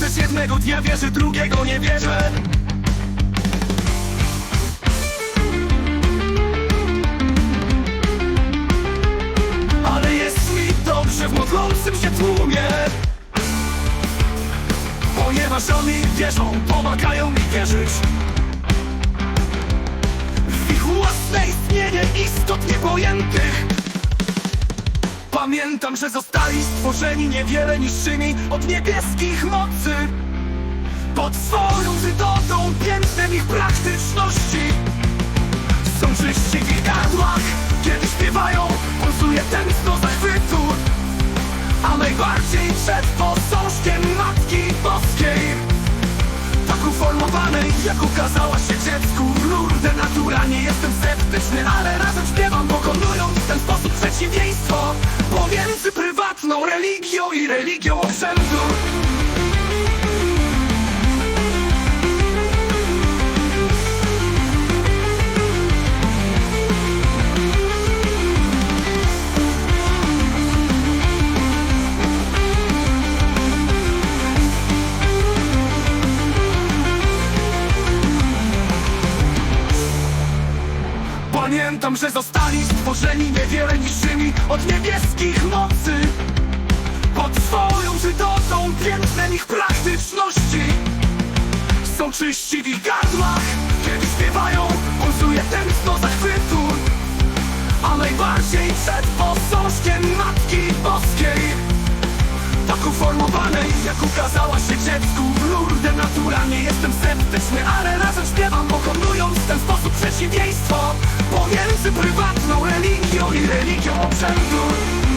Jednego dnia wierzy, drugiego nie wierzę. Ale jest mi dobrze w modlącym się tłumie. Ponieważ oni wierzą, pomagają mi wierzyć. W ich własne istnienie istot niepojętych. Pamiętam, że zostali stworzeni niewiele niższymi od niebieskich mocy Pod swoją wydotą pięknem ich praktyczności. Są czyści w ich gardłach, kiedy śpiewają Pulsuje tętno zachwytu. A najbardziej przed posążkiem Matki Boskiej. Tak uformowanej, jak ukazała się dziecku. W Lourdes Naturalnie jestem sceptyczny, ale razem śpiewam Pokonując w ten sposób przeciwieństwo. Pomiędzy prywatną religią i religią obrzędu Pamiętam, że zostali stworzeni niewiele niższymi od niebieskich mocy. Pod swoją wydotą pięknem ich praktyczności. Są czyści w ich gardłach, kiedy śpiewają Pulsuje tętno zachwytu. A najbardziej przed posążkiem Matki Boskiej tak uformowanej, jak ukazała się dziecku. W Lourdes Naturalnie jestem sceptyczny, ale prywatną religią i religią obrzędu.